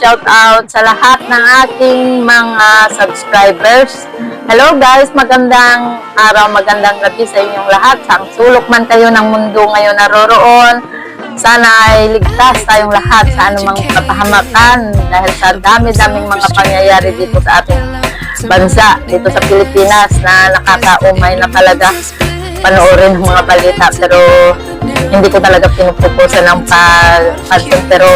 shout out sa lahat ng aking mga subscribers. Hello guys, magandang araw, magandang gabi sa inyong lahat. Sa sulok man kayo ng mundo ngayon naroroon. Sana ay ligtas tayong lahat sa anumang kapahamakan dahil sa dami-daming mga pangyayari dito sa ating bansa, dito sa Pilipinas na nakakaumay na talaga panoorin ng mga balita pero hindi ko talaga pinupupusan ng pa- pansin pero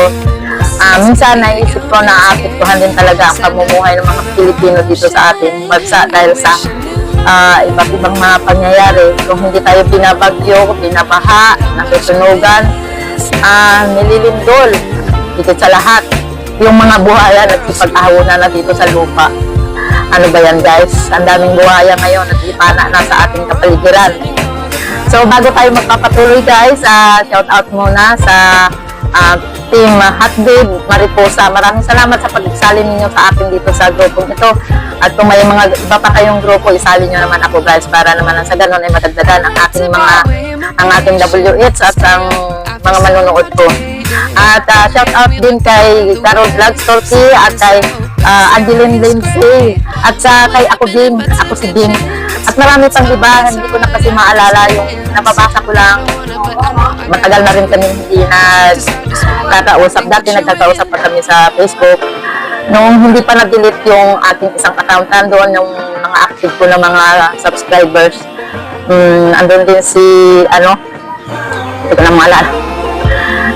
ah, minsan naisip ko na apektuhan din talaga ang pamumuhay ng mga Pilipino dito sa ating bansa dahil sa ah, iba't ibang mga pangyayari kung hindi tayo binabagyo, binabaha, nasusunugan, ah, nililindol dito sa lahat yung mga buhayan at ipag-ahawanan na dito sa lupa ano ba yan guys? Ang daming buhaya ngayon at ipana na sa ating kapaligiran. So bago tayo magpapatuloy guys, ah, shout out muna sa ah, team uh, Hotbabe Mariposa. Maraming salamat sa pagsali ninyo sa akin dito sa grupong ito. At kung may mga iba pa kayong grupo, isali nyo naman ako guys para naman sa ganun ay madagdagan ang aking mga ang ating WH at ang mga manonood ko. At ah, shout out din kay Carol Vlogs Turkey at kay uh, Adeline Lindsay at sa kay ako din, ako si Din. At marami pang iba, hindi ko na kasi maalala yung nababasa ko lang. Matagal na rin kami hindi nagkakausap. Dati nagkakausap pa kami sa Facebook. Nung hindi pa na-delete yung ating isang account, nandoon yung mga active ko na mga subscribers. Mm, andun din si, ano, hindi ko na maalala.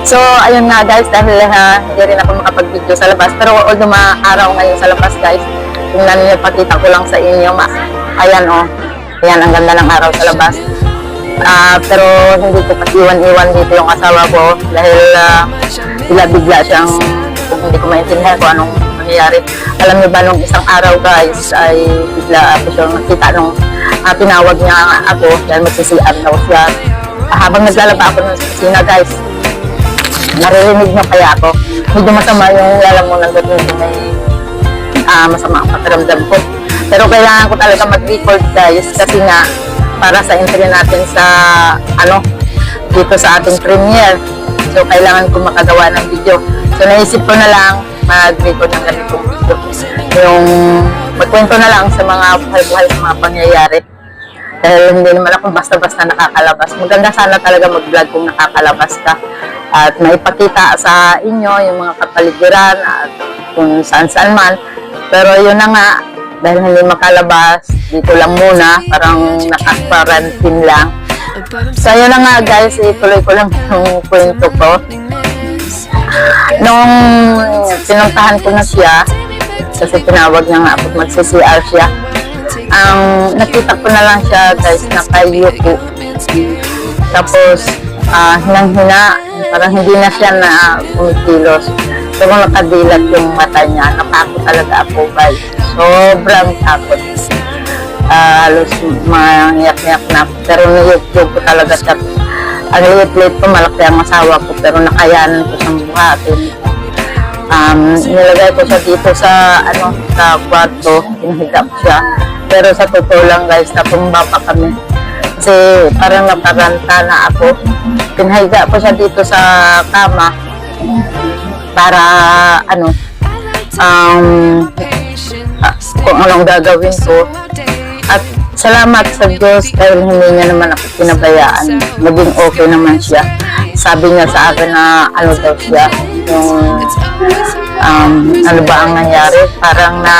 So, ayun nga guys, dahil ha, hindi rin ako makapag-video sa labas. Pero although araw ngayon sa labas guys, tingnan niyo, pakita ko lang sa inyo. Ma ayan oh, ayan, ang ganda ng araw sa labas. Ah, pero hindi ko kasi iwan-iwan dito yung asawa ko dahil uh, bigla-bigla siyang kung hindi ko maintindihan kung anong nangyayari. Alam niyo ba nung isang araw guys ay bigla ako siyang nakita nung ah, tinawag niya ako dahil magsisiar daw siya. Ah, habang naglalaba ako ng kusina guys, naririnig niyo kaya ako. Medyo masama yung lalamunan ko dito may ah, masama ang pakiramdam ko. Pero kailangan ko talaga mag-record guys kasi nga para sa entry natin sa ano dito sa ating premiere. So kailangan ko makagawa ng video. So naisip ko na lang mag-record ng ganitong video. Yung magkwento na lang sa mga buhay-buhay sa mga pangyayari. Dahil hindi naman ako basta-basta nakakalabas. Maganda sana talaga mag-vlog kung nakakalabas ka. At maipakita sa inyo yung mga kapaligiran at kung saan-saan man. Pero yun na nga, dahil hindi makalabas, dito lang muna, parang naka-quarantine lang. So yun na nga guys, ituloy ko lang yung kwento ko. Nung pinuntahan ko na siya, kasi tinawag niya nga ako magsi-CR siya, ang nakita ko na lang siya guys na kayuko. Tapos, ah hinang-hina, parang hindi na siya na kumikilos. So, kung nakadilat yung mata niya, natakot talaga ako guys. Sobrang takot. Ah, halos mangiyak-iyak na. Pero niyog-yog ko talaga siya. Ang liit-liit ko, malaki ang asawa ko, pero nakayanan ko siyang buhatin. Um, nilagay ko siya dito sa, ano, sa kwarto, pinahigap siya. Pero sa totoo lang guys, natumba pa kami. Kasi parang naparanta na ako. Pinahiga ko siya dito sa kama para ano um, ah, kung anong gagawin ko. At salamat sa Diyos dahil hindi niya naman ako pinabayaan. Naging okay naman siya. Sabi niya sa akin na ano daw siya, yung um, ano ba ang nangyari. Parang na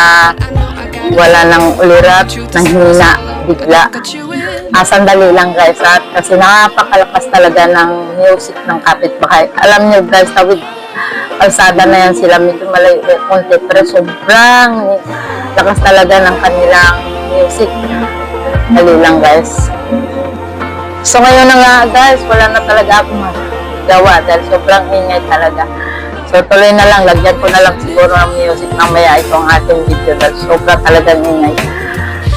wala nang ulirat, nanghina, bigla. Ah, sandali lang guys at kasi napakalakas talaga ng music ng kapitbahay. Alam niyo guys, tawid kalsada na yan sila medyo malayo konti pero sobrang lakas talaga ng kanilang music. Dali lang guys. So ngayon na nga guys, wala na talaga ako magawa dahil sobrang ingay talaga. So tuloy na lang, lagyan ko na lang siguro ng music mamaya itong ating video dahil sobrang talagang ingay.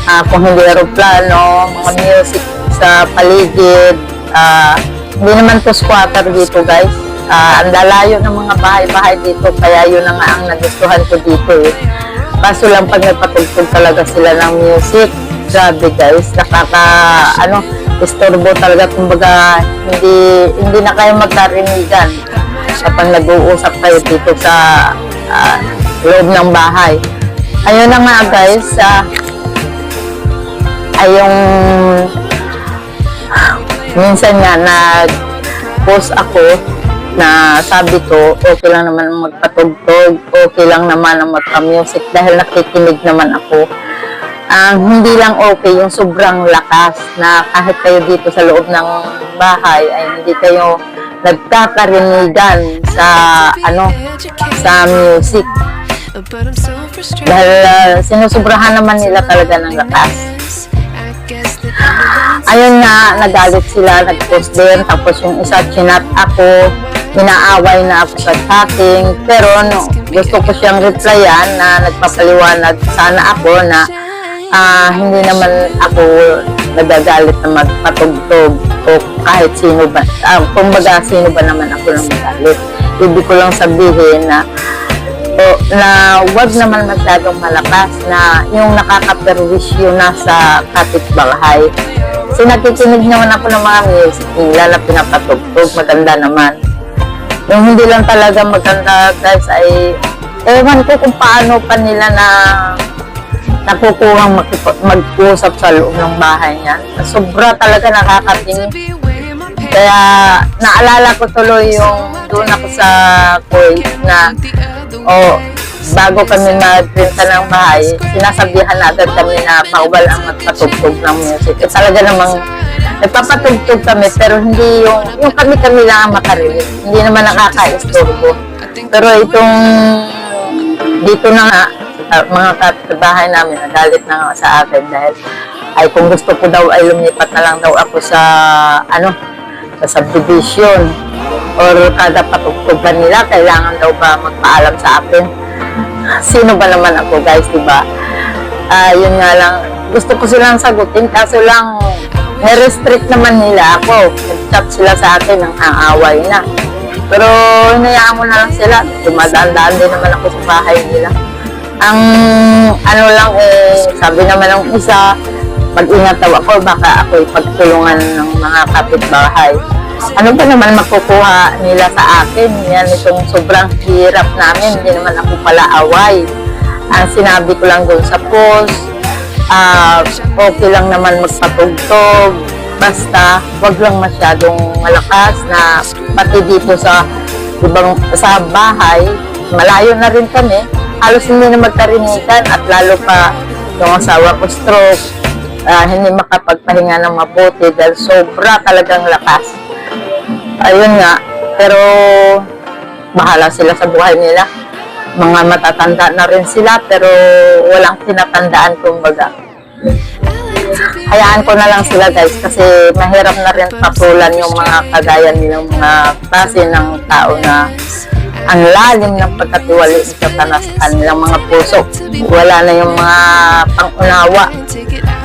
Ah, kung hindi aeroplano, mga music sa paligid, ah, hindi naman to squatter dito guys. Ah, ang lalayo ng mga bahay-bahay dito, kaya yun na nga ang nagustuhan ko dito eh. Kaso lang pag nagpatugtog talaga sila ng music, grabe guys, nakaka, ano, istorbo talaga, kumbaga, hindi, hindi na kayo magkarinigan kapag nag-uusap kayo dito sa, ah, loob ng bahay. Ayun na nga guys, ah, ay yung minsan nga nag-post ako na sabi ko, okay lang naman magpatugtog, okay lang naman ang magpa-music dahil nakikinig naman ako. Ang hindi lang okay yung sobrang lakas na kahit kayo dito sa loob ng bahay ay hindi kayo nagkakarinigan sa ano sa music dahil uh, sinusubrahan naman nila talaga ng lakas. Ayun nga, nagalit sila, nag-post din, tapos yung isa chinat ako, inaaway na ako sa chatting, pero no, gusto ko siyang replyan na nagpapaliwanag sana ako na ah, hindi naman ako nagagalit na magpatugtog o kahit sino ba, ah, kumbaga sino ba naman ako na magalit. Ibig ko lang sabihin na o, na wag naman masyadong malakas na yung nakakaperwisyo na sa kapitbahay. Kasi nakikinig naman ako ng mga music nila na pinapatugtog, maganda naman. Yung hindi lang talaga maganda guys ay ewan ko kung paano pa nila na nakukuhang mag-usap sa loob ng bahay niya. Sobra talaga nakakatingin. Kaya naalala ko tuloy yung doon ako sa Kuwait na o bago kami magbenta ng bahay, sinasabihan na agad kami na bawal ang magpatugtog ng music. Eh, talaga namang nagpapatugtog kami pero hindi yung, yung kami-kami lang ang. Hindi naman nakaka-istorbo. Pero itong dito na nga, sa mga kapitbahay namin, nagalit na sa akin dahil ay kung gusto ko daw ay lumipat na lang daw ako sa ano sa subdivision or kada patugtugan nila kailangan daw ba magpaalam sa akin sino ba naman ako guys di ba Ah, yun nga lang gusto ko silang sagutin kaso lang nirestrict naman nila ako nag-chat sila sa akin ng aaway na pero hinayaan mo na lang sila dumadaan-daan din naman ako sa bahay nila ang ano lang eh sabi naman ng isa mag-ingat daw ako, baka ako'y pagtulungan ng mga kapitbahay. Ano ba naman makukuha nila sa akin? Yan itong sobrang hirap namin, hindi naman ako pala away. Ang sinabi ko lang doon sa post, ah, okay lang naman magpatugtog, basta wag lang masyadong malakas na pati dito sa ibang sa bahay, malayo na rin kami, halos hindi na magkarinigan at lalo pa yung asawa ko stroke, ah, hindi makapagpahinga ng mabuti dahil sobra talagang lakas. Ayun nga, pero bahala sila sa buhay nila. Mga matatanda na rin sila pero walang tinatandaan kumbaga. Hayaan ko na lang sila guys kasi mahirap na rin patulan yung mga kagaya nilang mga klase ng tao na ang lalim ng pagkatiwali sa satanas sa kanilang mga puso. Wala na yung mga pangunawa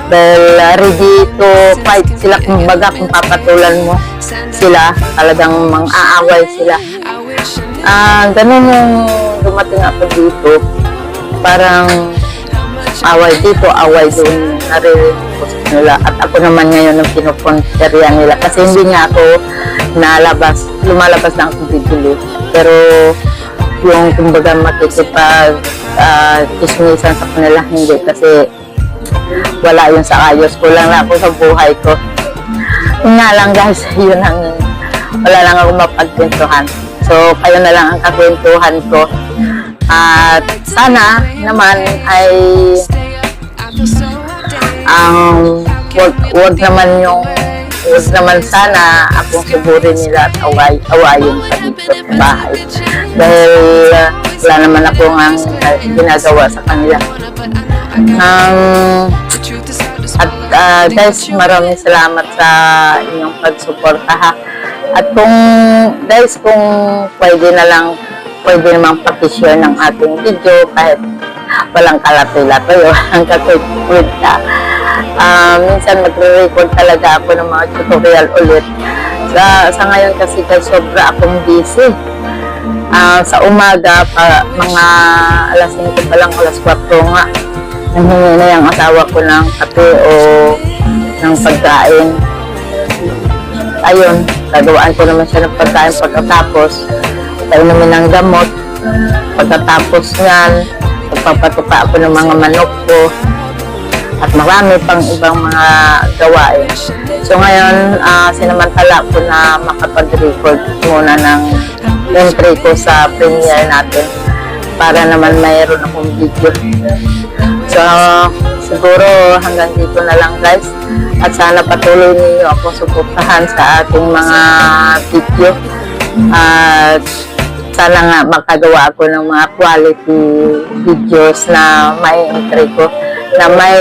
dahil uh, ready to fight sila kumbaga kung papatulan mo sila talagang mang-aaway sila ah ganun yung dumating ako dito parang away dito away doon naririnig ko nila at ako naman ngayon ang pinupunterian nila kasi hindi nga ako nalabas lumalabas na ako bibili pero yung kumbaga makikipag uh, chismisan sa kanila hindi kasi wala yun sa ayos. Kulang na ako sa buhay ko. Yun nga lang guys, yun ang wala lang ako mapagkwentuhan. So, kayo na lang ang kakwentuhan ko. At sana naman ay ang wag, wag naman yung wag naman sana akong suburin nila at away, awayin pa dito sa bahay. Dahil uh, wala naman akong ang uh, ginagawa sa kanila. Um, at uh, guys, maraming salamat sa inyong pagsuporta ha. At kung guys, kung pwede na lang, pwede namang pakishare ng ating video kahit walang kalatoy-latoy o walang kakwit ka. Uh, minsan magre-record talaga ako ng mga tutorial ulit. Sa, sa ngayon kasi guys, sobra akong busy. Ah, sa umaga, pa, mga alas 5 pa lang, alas 4 nga, nanghingi na yung asawa ko ng kape o ng pagkain. Ayun, gagawaan ko naman siya ng pagkain pagkatapos, tayo namin ng gamot. Pagkatapos nyan, magpapatuka ako ng mga manok ko at marami pang ibang mga gawain. So ngayon, ah, sinamantala ko na makapag-record muna ng entry ko sa premiere natin para naman mayroon akong video. So, siguro hanggang dito na lang guys. At sana patuloy ninyo akong suportahan sa ating mga video. At sana nga makagawa ako ng mga quality videos na may entry ko na may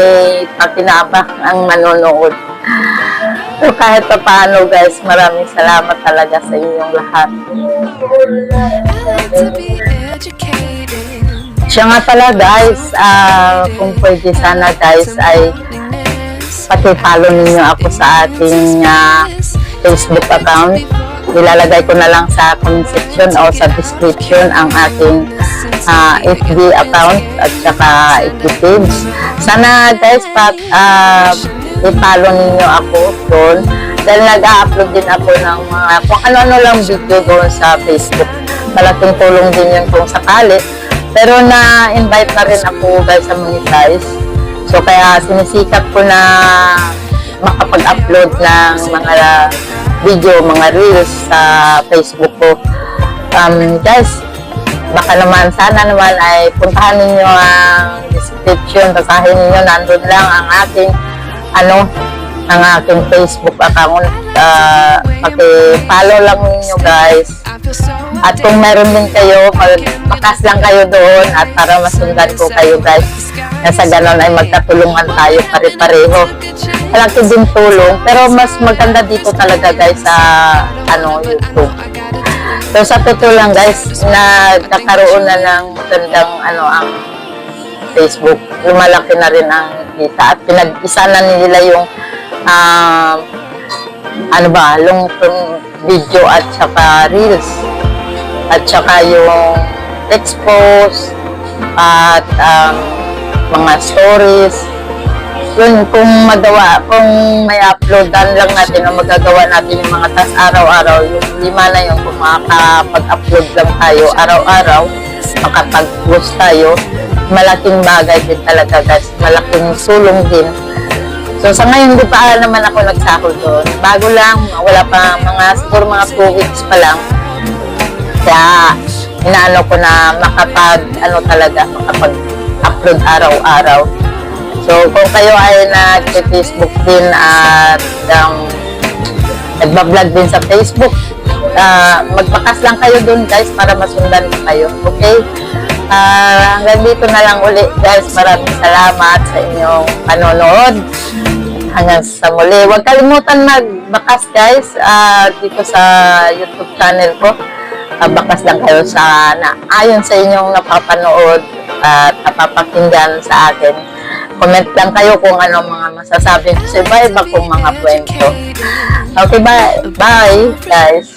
pakinabang ang manonood. So kahit pa paano guys, maraming salamat talaga sa inyong lahat. Siya nga pala guys, ah, kung pwede sana guys ay pati follow ninyo ako sa ating ah, Facebook account. Ilalagay ko na lang sa comment section o sa description ang ating ah, FB account at saka FB page. Sana guys, pat, ah, i-follow ninyo ako doon dahil nag-upload din ako ng mga kung ano-ano lang video doon sa Facebook. Malaking tulong din yun kung sakali. Pero na-invite na rin ako guys sa monetize. So kaya sinisikap ko na makapag-upload ng mga video, mga reels sa Facebook ko. Um, guys, baka naman, sana naman ay puntahan ninyo ang description, basahin ninyo, nandun lang ang aking, ano, ang aking Facebook account. Uh, paki-follow lang ninyo guys. At kung meron din kayo, magpakas lang kayo doon at para masundan ko kayo guys. Na sa ganon ay magkatulungan tayo pare-pareho. Malaki din tulong, pero mas maganda dito talaga guys sa ano, YouTube. So sa totoo lang guys, nagkakaroon na ng magandang ano ang Facebook. Lumalaki na rin ang kita at pinag-isa na nila yung um, ano ba, long term video at saka reels. At saka yung text post at um, mga stories. Yun kung magawa kung may uploadan lang natin o magagawa natin yung mga tas araw-araw yung lima na yun kung makakapag-upload lang tayo araw-araw makapag-post tayo malaking bagay din talaga guys. Malaking sulong din So sa ngayon, hindi pa naman ako nagsahod doon. Bago lang, wala pa mga, siguro mga 2 weeks pa lang. Kaya, inaano ko na makapag, ano talaga, makapag-upload araw-araw. So, kung kayo ay nag-Facebook din at um, nagbablog din sa Facebook, ah, magpakas lang kayo doon guys para masundan ko kayo. Okay? Ah, hanggang dito na lang uli guys. Maraming salamat sa inyong panonood. Hanggang sa muli. Huwag kalimutan magbakas guys ah, dito sa YouTube channel ko. Ah, bakas lang kayo sa na, ayon sa inyong napapanood at napapakinggan sa akin. Comment lang kayo kung ano mga masasabi ko sa iba-iba kong mga kwento. Okay, bye. Bye, guys.